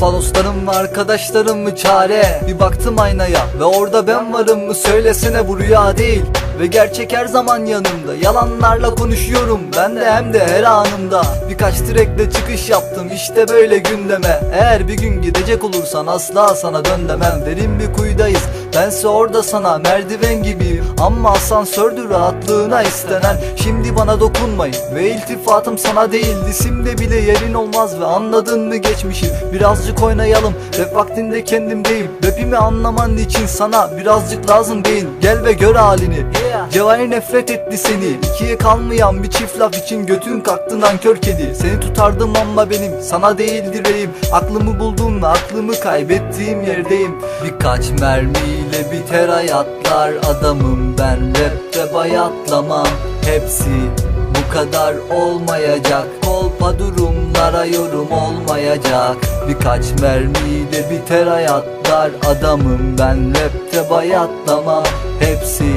Kolpa dostlarım ve arkadaşlarım mı çare? Bir baktım aynaya ve orada ben varım mı? Söylesene bu rüya değil ve gerçek her zaman yanımda. Yalanlarla konuşuyorum ben de hem de her anımda. Birkaç direkle çıkış yaptım işte böyle gündeme. Eğer bir gün gidecek olursan asla sana dön demem Derin bir kuyudayız bense orada sana merdiven gibiyim. Ama asansördü rahatlığına istenen. Şimdi bana dokunmayın. Ve iltifatım sana değil Disimde bile yerin olmaz ve anladın mı geçmişi? Birazcık oynayalım. Rap vaktinde kendimdeyim Rapimi anlaman için sana birazcık lazım değil. Gel ve gör halini Cevahir nefret etti seni. İkiye kalmayan bir çift laf için götün kalktı nankör kedi. Seni tutardım ama benim sana değil direğim Aklımı buldum ve aklımı kaybettiğim yerdeyim. Birkaç mermiyle biter hayatlar Adamım ben. Rapte bayatlamam. Hepsi bu kadar olmayacak. Kolpa durumlara yorum olmayacak. Birkaç mermiyle biter hayatlar Adamım ben. Rapte bayatlamam. Hepsi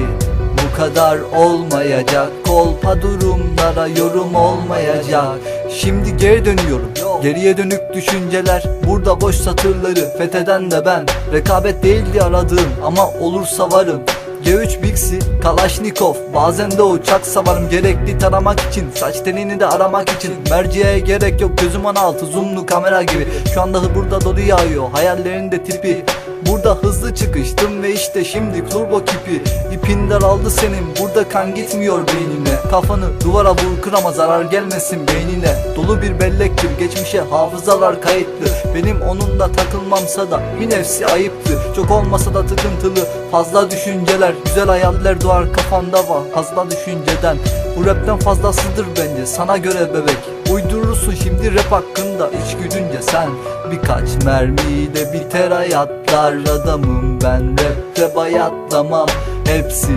kadar olmayacak. Kolpa durumlara yorum olmayacak. Şimdi geri dönüyorum. Geriye dönük düşünceler. Burada boş satırları fetheden de ben. Rekabet değildi aradığım ama olursa varım. G3 Bixi, Kalaşnikov Bazen de uçak savarım gerekli taramak için Saç tenini de aramak için. Merceğe gerek yok. Gözüm altı zoomlu kamera gibi. Şu anda burada dolu yağıyor. Hayallerinde tipi Burada hızlı çıkıştım ve işte şimdi turbo kipi. İpin daraldı senin burada kan gitmiyor beynine. Kafanı duvara vur kır ama zarar gelmesin beynine. Dolu bir bellektir geçmişe hafızalar kayıtlı. Benim onunla takılmamsa da bir nefsi ayıptı Çok olmasa da tıkıntılı fazla düşünceler. Güzel hayaller doğar kafanda var fazla düşünceden. Bu rapten fazlasıdır bence sana göre bebek Uydurursun şimdi rap hakkında. İçgüdünce sen Birkaç mermiyle biter hayatlar Adamım ben rapte bayatlamam. Hepsi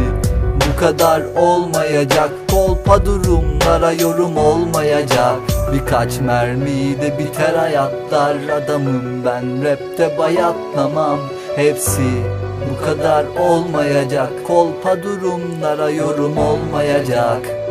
bu kadar olmayacak. Kolpa durumlara yorum olmayacak. Birkaç mermiyle biter hayatlar Adamım ben rapte bayatlamam. Hepsi bu kadar olmayacak. Kolpa durumlara yorum olmayacak